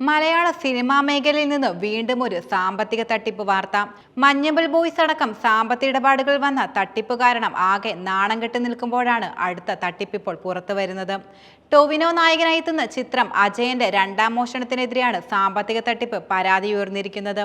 മലയാള cinema മേഖലയിൽ നിന്ന് വീണ്ടും ഒരു സാമ്പത്തിക തട്ടിപ്പ് വാർത്ത. മഞ്ഞമ്പൽ ബോയ്സ് അടക്കം സാമ്പത്തിക ഇടപാടുകൾ വന്ന തട്ടിപ്പ് കാരണം ആകെ നാണം കെട്ടി നിൽക്കുമ്പോഴാണ് അടുത്ത തട്ടിപ്പ് ഇപ്പോൾ പുറത്തു വരുന്നത്. ടൊവിനോ നായകനായി എത്തുന്ന ചിത്രം അജയന്റെ രണ്ടാം മോഷണത്തിനെതിരെയാണ് സാമ്പത്തിക തട്ടിപ്പ് പരാതി ഉയർന്നിരിക്കുന്നത്.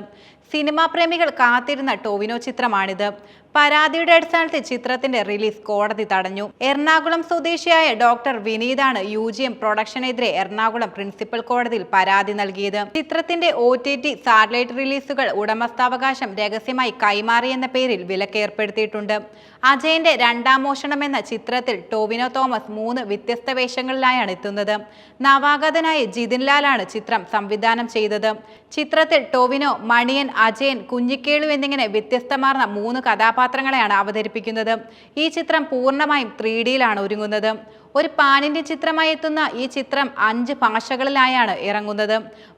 സിനിമാ പ്രേമികൾ കാത്തിരുന്ന ടൊവിനോ ചിത്രമാണിത്. പരാതിയുടെ അടിസ്ഥാനത്തിൽ ചിത്രത്തിന്റെ റിലീസ് കോടതി തടഞ്ഞു. എറണാകുളം സ്വദേശിയായ ഡോക്ടർ വിനീതാണ് യു ജി എം പ്രൊഡക്ഷനെതിരെ എറണാകുളം പ്രിൻസിപ്പൽ കോടതിയിൽ പരാതി നൽകിയത്. ചിത്രത്തിന്റെ ഒ ടി ടി സാറ്റലൈറ്റ് റിലീസുകൾ ഉടമസ്ഥാവകാശം രഹസ്യമായി കൈമാറിയെന്ന പേരിൽ വിലക്കേർപ്പെടുത്തിയിട്ടുണ്ട് അജയന്റെ രണ്ടാം മോഷണം എന്ന ചിത്രത്തിൽ ടോവിനോ തോമസ് മൂന്ന് വ്യത്യസ്ത വേഷങ്ങളിലായാണ് എത്തുന്നത്. നവാഗതനായ ജിതിൻലാലാണ് ചിത്രം സംവിധാനം ചെയ്തത്. ചിത്രത്തിൽ ടോവിനോ മണിയൻ അജയൻ കുഞ്ഞിക്കേളു എന്നിങ്ങനെ വ്യത്യസ്തമാർന്ന മൂന്ന് കഥാപാത്രങ്ങളെയാണ് അവതരിപ്പിക്കുന്നത്. ഈ ചിത്രം പൂർണമായും ത്രീ ഡിയിലാണ് ഒരുങ്ങുന്നത്. ഒരു പാനിന്റെ ചിത്രമായി എത്തുന്ന ഈ ചിത്രം അഞ്ച് ഭാഷകളിലായാണ് ഇറങ്ങുന്നത്.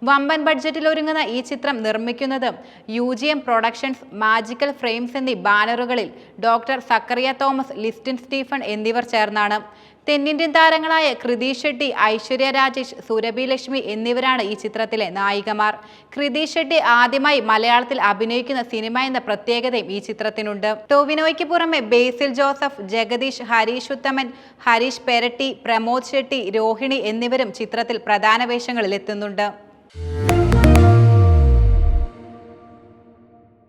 വമ്പൻ ബഡ്ജറ്റിൽ ഒരുങ്ങുന്ന ഈ ചിത്രം നിർമ്മിക്കുന്നത് U G M productions magical frames എന്നീ ബാനറുകളിൽ ഡോക്ടർ സക്കറിയ തോമസ് ലിസ്റ്റിൻ സ്റ്റീഫൻ എന്നിവർ ചേർന്നാണ്. തെന്നിന്ത്യൻ താരങ്ങളായ കൃതി ഷെട്ടി ഐശ്വര്യ രാജേഷ് സുരഭി ലക്ഷ്മി എന്നിവരാണ് ഈ ചിത്രത്തിലെ നായികമാർ. കൃതി ഷെട്ടി ആദ്യമായി മലയാളത്തിൽ അഭിനയിക്കുന്ന സിനിമ എന്ന പ്രത്യേകതയും ഈ ചിത്രത്തിനുണ്ട്. ടോവിനോയ്ക്ക് പുറമെ ബേസിൽ ജോസഫ് ജഗദീഷ് ഹരീഷ് ഉത്തമൻ ഹരീഷ് പെരട്ടി പ്രമോദ് ഷെട്ടി രോഹിണി എന്നിവരും ചിത്രത്തിൽ പ്രധാന വേഷങ്ങളിൽ എത്തുന്നുണ്ട്